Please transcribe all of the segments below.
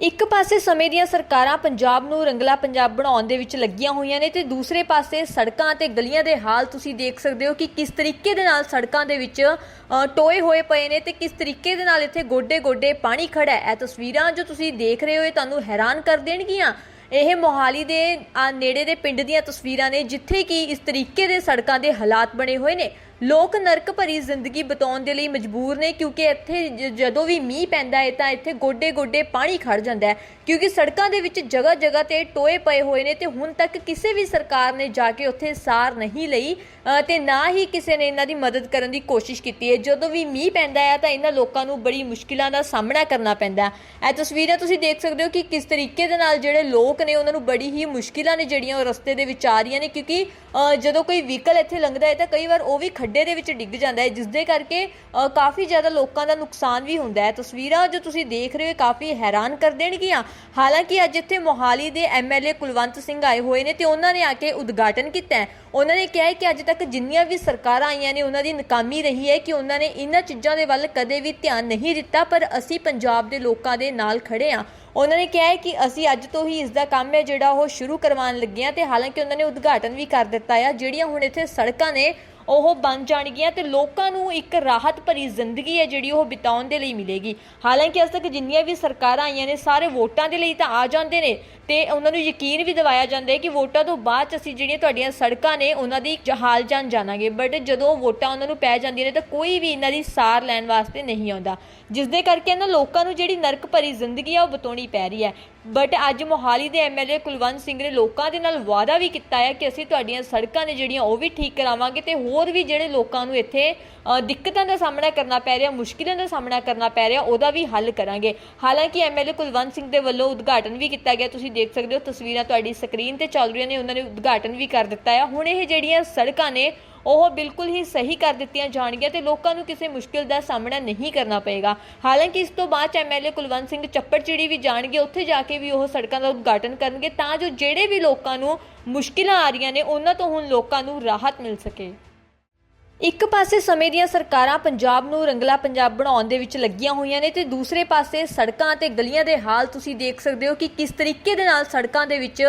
ਇੱਕ ਪਾਸੇ ਸਮੇਂ ਦੀਆਂ ਸਰਕਾਰਾਂ ਪੰਜਾਬ ਨੂੰ ਰੰਗਲਾ ਪੰਜਾਬ ਬਣਾਉਣ ਦੇ ਵਿੱਚ ਲੱਗੀਆਂ ਹੋਈਆਂ ਨੇ ਤੇ ਦੂਸਰੇ ਪਾਸੇ ਸੜਕਾਂ ਤੇ ਗਲੀਆਂ ਦੇ ਹਾਲ ਤੁਸੀਂ ਦੇਖ ਸਕਦੇ ਹੋ ਕਿ ਕਿਸ ਤਰੀਕੇ ਦੇ ਨਾਲ ਸੜਕਾਂ ਦੇ ਵਿੱਚ ਟੋਏ ਹੋਏ ਪਏ ਨੇ ਤੇ ਕਿਸ ਤਰੀਕੇ ਦੇ ਨਾਲ ਇੱਥੇ ਗੋਡੇ-ਗੋਡੇ ਪਾਣੀ ਖੜਾ ਹੈ। ਇਹ ਤਸਵੀਰਾਂ ਜੋ ਤੁਸੀਂ ਦੇਖ ਰਹੇ ਹੋ, ਇਹ ਤੁਹਾਨੂੰ ਹੈਰਾਨ ਕਰ ਦੇਣਗੀਆਂ। ਇਹ ਮੋਹਾਲੀ ਦੇ ਨੇੜੇ ਦੇ ਪਿੰਡ ਦੀਆਂ ਤਸਵੀਰਾਂ ਨੇ, ਜਿੱਥੇ ਕਿ ਇਸ ਤਰੀਕੇ ਦੇ ਸੜਕਾਂ ਦੇ ਹਾਲਾਤ ਬਣੇ ਹੋਏ ਨੇ। ਲੋਕ ਨਰਕ ਭਰੀ ਜ਼ਿੰਦਗੀ ਬਿਤਾਉਣ ਦੇ ਲਈ ਮਜਬੂਰ ਨੇ ਕਿਉਂਕਿ ਇੱਥੇ ਜ- ਜਦੋਂ ਵੀ ਮੀਂਹ ਪੈਂਦਾ ਹੈ ਤਾਂ ਇੱਥੇ ਗੋਡੇ-ਗੋਡੇ ਪਾਣੀ ਖੜ ਜਾਂਦਾ ਹੈ ਕਿਉਂਕਿ ਸੜਕਾਂ ਦੇ ਵਿੱਚ ਜਗ੍ਹਾ-ਜਗ੍ਹਾ ਤੇ ਟੋਏ ਪਏ ਹੋਏ ਨੇ ਤੇ ਹੁਣ ਤੱਕ ਕਿਸੇ ਵੀ ਸਰਕਾਰ ਨੇ ਜਾ ਕੇ ਉੱਥੇ ਸਾਰ ਨਹੀਂ ਲਈ ਅ, ਤੇ ਨਾ ਹੀ ਕਿਸੇ ਨੇ ਇਹਨਾਂ ਦੀ ਮਦਦ ਕਰਨ ਦੀ ਕੋਸ਼ਿਸ਼ ਕੀਤੀ ਹੈ ਜਦੋਂ ਵੀ ਮੀਂਹ ਪੈਂਦਾ ਹੈ ਤਾਂ ਇਹਨਾਂ ਲੋਕਾਂ ਨੂੰ ਬੜੀ ਮੁਸ਼ਕਿਲਾਂ ਦਾ ਸਾਹਮਣਾ ਕਰਨਾ ਪੈਂਦਾ ਹੈ ਇਹ ਤਸਵੀਰਾਂ ਤੁਸੀਂ ਦੇਖ ਸਕਦੇ ਹੋ ਕਿ ਕਿਸ ਤਰੀਕੇ ਦੇ ਨਾਲ ਜਿਹੜੇ ਲੋਕ ਨੇ ਉਹਨਾਂ ਨੂੰ ਬੜੀ ਹੀ ਮੁਸ਼ਕਿਲਾਂ ਨੇ ਜਿਹੜੀਆਂ ਉਹ ਰਸਤੇ ਦੇ ਵਿੱਚ ਆ ਰਹੀਆਂ ਨੇ ਕਿਉਂਕਿ ਅ, ਜਦੋਂ ਕੋਈ ਵਹੀਕਲ ਇੱਥੇ ਲੰਘਦਾ ਹੈ ਤਾਂ ਕਈ ਵਾਰ ਉਹ ਵੀ ਖੱਡੇ ਦੇ ਵਿੱਚ ਡਿੱਗ ਜਾਂਦਾ ਹੈ ਜਿਸ ਦੇ ਕਰਕੇ ਕਾਫੀ ਜ਼ਿਆਦਾ ਲੋਕਾਂ ਦਾ ਨੁਕਸਾਨ ਵੀ ਹੁੰਦਾ ਹੈ। ਤਸਵੀਰਾਂ ਜੋ ਤੁਸੀਂ ਦੇਖ ਰਹੇ ਹੋ ਕਾਫੀ ਹੈਰਾਨ ਕਰ ਦੇਣਗੀਆਂ। ਹਾਲਾਂਕਿ ਅੱਜ ਇੱਥੇ ਮੋਹਾਲੀ ਦੇ ਐਮਐਲਏ ਕੁਲਵੰਤ ਸਿੰਘ ਆਏ ਹੋਏ ਨੇ ਤੇ ਉਹਨਾਂ ਨੇ ਆ ਕੇ ਉਦਘਾਟਨ ਕੀਤਾ ਉਹਨਾਂ ਨੇ ਕਿਹਾ ਕਿ ਅੱਜ ਤੱਕ ਜਿੰਨੀਆਂ ਵੀ ਸਰਕਾਰਾਂ ਆਈਆਂ ਨੇ, ਉਹਨਾਂ ਦੀ ਨਾਕਾਮੀ ਰਹੀ ਹੈ ਕਿ ਉਹਨਾਂ ਨੇ ਇਹਨਾਂ ਚੀਜ਼ਾਂ ਦੇ ਵੱਲ ਕਦੇ ਵੀ ਧਿਆਨ ਨਹੀਂ ਦਿੱਤਾ, ਪਰ ਅਸੀਂ ਪੰਜਾਬ ਦੇ ਲੋਕਾਂ ਦੇ ਨਾਲ ਖੜੇ ਹਾਂ। ਉਹਨਾਂ ਨੇ ਕਿਹਾ ਹੈ ਕਿ ਅਸੀਂ ਅੱਜ ਤੋਂ ਹੀ ਇਸ ਦਾ ਕੰਮ ਹੈ ਜਿਹੜਾ ਉਹ ਸ਼ੁਰੂ ਕਰਵਾਉਣ ਲੱਗੇ ਹਾਂ ਤੇ ਹਾਲਾਂਕਿ ਉਹਨਾਂ ਨੇ ਉਦਘਾਟਨ ਵੀ ਕਰ ਦਿੱਤਾ ਆ, ਜਿਹੜੀਆਂ ਹੁਣ ਇੱਥੇ ਸੜਕਾਂ ਨੇ ਉਹ ਬਣ ਜਾਣਗੀਆਂ ਤੇ ਲੋਕਾਂ ਨੂੰ ਇੱਕ ਰਾਹਤ ਭਰੀ ਜ਼ਿੰਦਗੀ ਹੈ ਜਿਹੜੀ ਉਹ ਬਿਤਾਉਣ ਦੇ ਲਈ ਮਿਲੇਗੀ। ਹਾਲਾਂਕਿ ਅੱਜ ਤੱਕ ਜਿੰਨੀਆਂ ਵੀ ਸਰਕਾਰਾਂ ਆਈਆਂ ਨੇ, ਸਾਰੇ ਵੋਟਾਂ ਦੇ ਲਈ ਤਾਂ ਆ ਜਾਂਦੇ ਨੇ। ਤੇ ਉਹਨਾਂ ਨੂੰ ਯਕੀਨ ਵੀ ਦਿਵਾਇਆ ਜਾਂਦਾ ਹੈ ਕਿ ਵੋਟਾਂ ਤੋਂ ਬਾਅਦ 'ਚ ਅਸੀਂ ਜਿਹੜੀਆਂ ਤੁਹਾਡੀਆਂ ਸੜਕਾਂ ਨੇ, ਉਹਨਾਂ ਦੀ ਜਹਾਲ ਜਾਣ ਜਾਣਾਂਗੇ। ਬਟ ਜਦੋਂ ਵੋਟਾਂ ਉਹਨਾਂ ਨੂੰ ਪੈ ਜਾਂਦੀਆਂ ਨੇ ਤਾਂ ਕੋਈ ਵੀ ਇਹਨਾਂ ਦੀ ਸਾਰ ਲੈਣ ਵਾਸਤੇ ਨਹੀਂ ਆਉਂਦਾ। ਜਿਸ ਦੇ ਕਰਕੇ ਇਹਨਾਂ ਲੋਕਾਂ ਨੂੰ ਜਿਹੜੀ ਨਰਕ ਭਰੀ ਜ਼ਿੰਦਗੀ ਆ, ਉਹ ਬਤਾਉਣੀ ਪੈ ਰਹੀ ਹੈ। ਬਟ ਅੱਜ ਮੋਹਾਲੀ ਦੇ ਐਮਐਲਏ ਕੁਲਵੰਤ ਸਿੰਘ ਨੇ ਲੋਕਾਂ ਦੇ ਨਾਲ ਵਾਅਦਾ ਵੀ ਕੀਤਾ ਹੈ ਕਿ ਅਸੀਂ ਤੁਹਾਡੀਆਂ ਸੜਕਾਂ ਨੇ ਜਿਹੜੀਆਂ, ਉਹ ਵੀ ਠੀਕ ਕਰਾਵਾਂਗੇ ਤੇ ਹੋਰ ਵੀ ਜਿਹੜੇ ਲੋਕਾਂ ਨੂੰ ਇੱਥੇ ਦਿੱਕਤਾਂ ਦਾ ਸਾਹਮਣਾ ਕਰਨਾ ਪੈ ਰਿਹਾ, ਮੁਸ਼ਕਿਲਾਂ ਦਾ ਸਾਹਮਣਾ ਕਰਨਾ ਪੈ ਰਿਹਾ, ਉਹਦਾ ਵੀ ਹੱਲ ਕਰਾਂਗੇ। ਹਾਲਾਂਕਿ ਐਮਐਲਏ ਕੁਲਵੰਤ ਸਿੰਘ ਦੇ ਵੱਲੋਂ ਉਦਘਾਟਨ ਵੀ ਕੀਤਾ ਗਿਆ। ਤੁਸੀਂ ਦੇਖ ਸਕਦੇ ਹੋ, ਤਸਵੀਰਾਂ ਤੁਹਾਡੀ ਸਕਰੀਨ ਤੇ ਚੱਲ ਰਹੀਆਂ ਨੇ, ਉਹਨਾਂ ਨੇ ਉਦਘਾਟਨ ਵੀ ਕਰ ਦਿੱਤਾ ਹੈ। ਹੁਣ ਇਹ ਜਿਹੜੀਆਂ ਸੜਕਾਂ ਨੇ, ਉਹ ਬਿਲਕੁਲ ਹੀ ਸਹੀ ਕਰ ਦਿੱਤੀਆਂ ਜਾਣਗੀਆਂ ਤੇ ਲੋਕਾਂ ਨੂੰ ਕਿਸੇ ਮੁਸ਼ਕਿਲ ਦਾ ਸਾਹਮਣਾ ਨਹੀਂ ਕਰਨਾ ਪਏਗਾ। ਹਾਲਾਂਕਿ ਇਸ ਤੋਂ ਬਾਅਦ ਐਮਐਲਏ ਕੁਲਵੰਤ ਸਿੰਘ ਚੱਪੜਚਿੜੀ ਵੀ ਜਾਣਗੇ, ਉੱਥੇ ਜਾ ਕੇ ਵੀ ਉਹ ਸੜਕਾਂ ਦਾ ਉਦਘਾਟਨ ਕਰਨਗੇ ਤਾਂ ਜੋ ਜਿਹੜੇ ਵੀ ਲੋਕਾਂ ਨੂੰ ਮੁਸ਼ਕਿਲਾਂ ਆ ਰਹੀਆਂ ਨੇ, ਉਹਨਾਂ ਤੋਂ ਹੁਣ ਲੋਕਾਂ ਨੂੰ ਰਾਹਤ ਮਿਲ ਸਕੇ। ਇੱਕ ਪਾਸੇ ਸਮੇਂ ਦੀਆਂ ਸਰਕਾਰਾਂ ਪੰਜਾਬ ਨੂੰ ਰੰਗਲਾ ਪੰਜਾਬ ਬਣਾਉਣ ਦੇ ਵਿੱਚ ਲੱਗੀਆਂ ਹੋਈਆਂ ਨੇ ਤੇ ਦੂਸਰੇ ਪਾਸੇ ਸੜਕਾਂ ਤੇ ਗਲੀਆਂ ਦੇ ਹਾਲ ਤੁਸੀਂ ਦੇਖ ਸਕਦੇ ਹੋ ਕਿ ਕਿਸ ਤਰੀਕੇ ਦੇ ਨਾਲ ਸੜਕਾਂ ਦੇ ਵਿੱਚ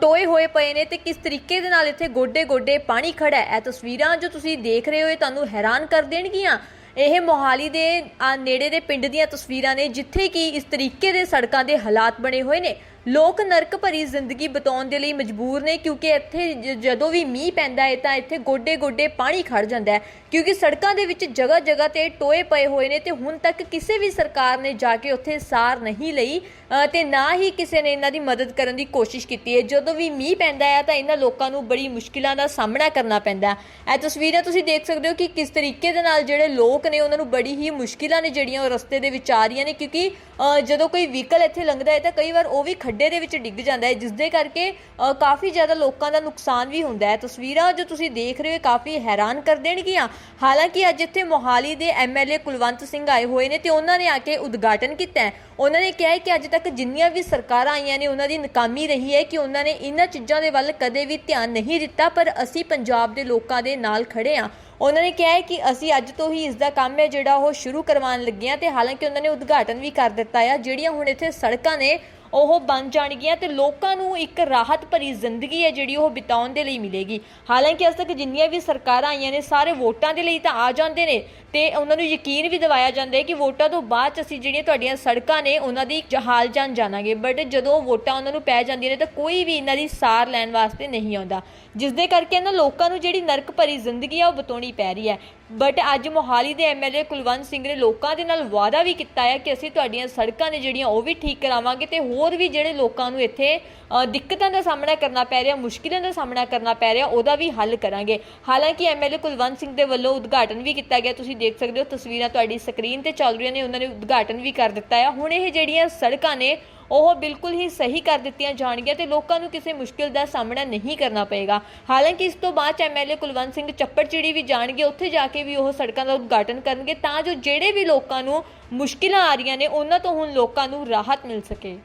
ਟੋਏ ਹੋਏ ਪਏ ਨੇ ਤੇ ਕਿਸ ਤਰੀਕੇ ਦੇ ਨਾਲ ਇੱਥੇ ਗੋਡੇ-ਗੋਡੇ ਪਾਣੀ ਖੜਾ ਹੈ। ਇਹ ਤਸਵੀਰਾਂ ਜੋ ਤੁਸੀਂ ਦੇਖ ਰਹੇ ਹੋ, ਇਹ ਤੁਹਾਨੂੰ ਹੈਰਾਨ ਕਰ ਦੇਣਗੀਆਂ। ਇਹ ਮੋਹਾਲੀ ਦੇ ਨੇੜੇ ਦੇ ਪਿੰਡ ਦੀਆਂ ਤਸਵੀਰਾਂ ਨੇ, ਜਿੱਥੇ ਕਿ ਇਸ ਤਰੀਕੇ ਦੇ ਸੜਕਾਂ ਦੇ ਹਾਲਾਤ ਬਣੇ ਹੋਏ ਨੇ। ਲੋਕ ਨਰਕ ਭਰੀ ਜ਼ਿੰਦਗੀ ਬਿਤਾਉਣ ਦੇ ਲਈ ਮਜਬੂਰ ਨੇ ਕਿਉਂਕਿ ਇੱਥੇ ਜ- ਜਦੋਂ ਵੀ ਮੀਂਹ ਪੈਂਦਾ ਹੈ ਤਾਂ ਇੱਥੇ ਗੋਡੇ-ਗੋਡੇ ਪਾਣੀ ਖੜ ਜਾਂਦਾ ਹੈ। ਕਿਉਂਕਿ ਸੜਕਾਂ ਦੇ ਵਿੱਚ ਜਗ੍ਹਾ-ਜਗ੍ਹਾ ਤੇ ਟੋਏ ਪਏ ਹੋਏ ਨੇ ਤੇ ਹੁਣ ਤੱਕ ਕਿਸੇ ਵੀ ਸਰਕਾਰ ਨੇ ਜਾ ਕੇ ਉੱਥੇ ਸਾਰ ਨਹੀਂ ਲਈ ਅ, ਤੇ ਨਾ ਹੀ ਕਿਸੇ ਨੇ ਇਹਨਾਂ ਦੀ ਮਦਦ ਕਰਨ ਦੀ ਕੋਸ਼ਿਸ਼ ਕੀਤੀ ਹੈ ਜਦੋਂ ਵੀ ਮੀਂਹ ਪੈਂਦਾ ਹੈ ਤਾਂ ਇਹਨਾਂ ਲੋਕਾਂ ਨੂੰ ਬੜੀ ਮੁਸ਼ਕਿਲਾਂ ਦਾ ਸਾਹਮਣਾ ਕਰਨਾ ਪੈਂਦਾ ਹੈ। ਇਹ ਤਸਵੀਰਾਂ ਤੁਸੀਂ ਦੇਖ ਸਕਦੇ ਹੋ ਕਿ ਕਿਸ ਤਰੀਕੇ ਦੇ ਨਾਲ ਜਿਹੜੇ ਲੋਕ ਨੇ ਉਹਨਾਂ ਨੂੰ ਬੜੀ ਹੀ ਮੁਸ਼ਕਿਲਾਂ ਨੇ ਜਿਹੜੀਆਂ ਉਹ ਰਸਤੇ ਦੇ ਵਿੱਚ ਆ ਰਹੀਆਂ ਨੇ ਕਿਉਂਕਿ ਅ, ਜਦੋਂ ਕੋਈ ਵਹੀਕਲ ਇੱਥੇ ਲੰਘਦਾ ਹੈ ਤਾਂ ਕਈ ਵਾਰ ਉਹ ਵੀ ਖੱਡੇ ਦੇ ਵਿੱਚ ਡਿੱਗ ਜਾਂਦਾ ਹੈ ਜਿਸ ਦੇ ਕਰਕੇ ਕਾਫੀ ਜ਼ਿਆਦਾ ਲੋਕਾਂ ਦਾ ਨੁਕਸਾਨ ਵੀ ਹੁੰਦਾ ਹੈ। ਤਸਵੀਰਾਂ ਜੋ ਤੁਸੀਂ ਦੇਖ ਰਹੇ ਹੋ ਕਾਫੀ ਹੈਰਾਨ ਕਰ ਦੇਣਗੀਆਂ। ਹਾਲਾਂਕਿ ਅੱਜ ਇੱਥੇ ਮੋਹਾਲੀ ਦੇ ਐਮਐਲਏ ਕੁਲਵੰਤ ਸਿੰਘ ਆਏ ਹੋਏ ਨੇ ਤੇ ਉਹਨਾਂ ਨੇ ਆ ਕੇ ਉਦਘਾਟਨ ਕੀਤਾ ਉਹਨਾਂ ਨੇ ਕਿਹਾ ਕਿ ਅੱਜ ਤੱਕ ਜਿੰਨੀਆਂ ਵੀ ਸਰਕਾਰਾਂ ਆਈਆਂ ਨੇ, ਉਹਨਾਂ ਦੀ ਨਾਕਾਮੀ ਰਹੀ ਹੈ ਕਿ ਉਹਨਾਂ ਨੇ ਇਹਨਾਂ ਚੀਜ਼ਾਂ ਦੇ ਵੱਲ ਕਦੇ ਵੀ ਧਿਆਨ ਨਹੀਂ ਦਿੱਤਾ, ਪਰ ਅਸੀਂ ਪੰਜਾਬ ਦੇ ਲੋਕਾਂ ਦੇ ਨਾਲ ਖੜੇ ਹਾਂ। ਉਹਨਾਂ ਨੇ ਕਿਹਾ ਹੈ ਕਿ ਅਸੀਂ ਅੱਜ ਤੋਂ ਹੀ ਇਸ ਦਾ ਕੰਮ ਹੈ ਜਿਹੜਾ ਉਹ ਸ਼ੁਰੂ ਕਰਵਾਉਣ ਲੱਗੇ ਹਾਂ ਤੇ ਹਾਲਾਂਕਿ ਉਹਨਾਂ ਨੇ ਉਦਘਾਟਨ ਵੀ ਕਰ ਦਿੱਤਾ ਆ, ਜਿਹੜੀਆਂ ਹੁਣ ਇੱਥੇ ਸੜਕਾਂ ਨੇ ਉਹ ਬਣ ਜਾਣਗੀਆਂ ਤੇ ਲੋਕਾਂ ਨੂੰ ਇੱਕ ਰਾਹਤ ਭਰੀ ਜ਼ਿੰਦਗੀ ਹੈ ਜਿਹੜੀ ਉਹ ਬਿਤਾਉਣ ਦੇ ਲਈ ਮਿਲੇਗੀ। ਹਾਲਾਂਕਿ ਅੱਜ ਤੱਕ ਜਿੰਨੀਆਂ ਵੀ ਸਰਕਾਰਾਂ ਆਈਆਂ ਨੇ, ਸਾਰੇ ਵੋਟਾਂ ਦੇ ਲਈ ਤਾਂ ਆ ਜਾਂਦੇ ਨੇ ਤੇ ਉਹਨਾਂ ਨੂੰ ਯਕੀਨ ਵੀ ਦਿਵਾਇਆ ਜਾਂਦਾ ਹੈ ਕਿ ਵੋਟਾਂ ਤੋਂ ਬਾਅਦ 'ਚ ਅਸੀਂ ਜਿਹੜੀਆਂ ਤੁਹਾਡੀਆਂ ਸੜਕਾਂ ਨੇ, ਉਹਨਾਂ ਦੀ ਜਹਾਲ ਜਾਣ ਜਾਣਾਂਗੇ। ਬਟ ਜਦੋਂ ਵੋਟਾਂ ਉਹਨਾਂ ਨੂੰ ਪੈ ਜਾਂਦੀਆਂ ਨੇ ਤਾਂ ਕੋਈ ਵੀ ਇਹਨਾਂ ਦੀ ਸਾਰ ਲੈਣ ਵਾਸਤੇ ਨਹੀਂ ਆਉਂਦਾ। ਜਿਸ ਦੇ ਕਰਕੇ ਇਹਨਾਂ ਲੋਕਾਂ ਨੂੰ ਜਿਹੜੀ ਨਰਕ ਭਰੀ ਜ਼ਿੰਦਗੀ ਆ, ਉਹ ਬਤਾਉਣੀ ਪੈ ਰਹੀ ਹੈ। ਬਟ ਅੱਜ ਮੋਹਾਲੀ ਦੇ ਐਮਐਲਏ ਕੁਲਵੰਤ ਸਿੰਘ ਨੇ ਲੋਕਾਂ ਦੇ ਨਾਲ ਵਾਅਦਾ ਵੀ ਕੀਤਾ ਹੈ ਕਿ ਅਸੀਂ ਤੁਹਾਡੀਆਂ ਸੜਕਾਂ ਨੇ ਜਿਹੜੀਆਂ ਉਹ ਵੀ ਠੀਕ ਕਰਾਵਾਂਗੇ ਤੇ ਹੋਰ ਵੀ ਜਿਹੜੇ ਲੋਕਾਂ ਨੂੰ ਇੱਥੇ ਦਿੱਕਤਾਂ ਦਾ ਸਾਹਮਣਾ ਕਰਨਾ ਪੈ ਰਿਹਾ, ਮੁਸ਼ਕਿਲਾਂ ਦਾ ਸਾਹਮਣਾ ਕਰਨਾ ਪੈ ਰਿਹਾ, ਉਹਦਾ ਵੀ ਹੱਲ ਕਰਾਂਗੇ। ਹਾਲਾਂਕਿ ਐਮਐਲਏ ਕੁਲਵੰਤ ਸਿੰਘ ਦੇ ਵੱਲੋਂ ਉਦਘਾਟਨ ਵੀ ਕੀਤਾ ਗਿਆ, ਤੁਸੀਂ ਦੇਖ ਸਕਦੇ ਹੋ ਤਸਵੀਰਾਂ ਤੁਹਾਡੀ ਸਕਰੀਨ ਤੇ ਚੱਲ ਰਹੀਆਂ ਨੇ, ਉਹਨਾਂ ਨੇ ਉਦਘਾਟਨ ਵੀ ਕਰ ਦਿੱਤਾ ਹੈ ਹੁਣ ਇਹ ਜਿਹੜੀਆਂ ਸੜਕਾਂ ਨੇ ਉਹ ਬਿਲਕੁਲ ਹੀ ਸਹੀ ਕਰ ਦਿੱਤੀਆਂ ਜਾਣਗੀਆਂ ਤੇ ਲੋਕਾਂ ਨੂੰ ਕਿਸੇ ਮੁਸ਼ਕਿਲ ਦਾ ਸਾਹਮਣਾ ਨਹੀਂ ਕਰਨਾ ਪਏਗਾ। ਹਾਲਾਂਕਿ ਇਸ ਤੋਂ ਬਾਅਦ ਐਮਐਲਏ ਕੁਲਵੰਤ ਸਿੰਘ ਚੱਪੜਚਿੜੀ ਵੀ ਜਾਣਗੇ, ਉੱਥੇ ਜਾ ਕੇ ਵੀ ਉਹ ਸੜਕਾਂ ਦਾ ਉਦਘਾਟਨ ਕਰਨਗੇ ਤਾਂ ਜੋ ਜਿਹੜੇ ਵੀ ਲੋਕਾਂ ਨੂੰ ਮੁਸ਼ਕਿਲਾਂ ਆ ਰਹੀਆਂ ਨੇ, ਉਹਨਾਂ ਤੋਂ ਹੁਣ ਲੋਕਾਂ ਨੂੰ ਰਾਹਤ ਮਿਲ ਸਕੇ।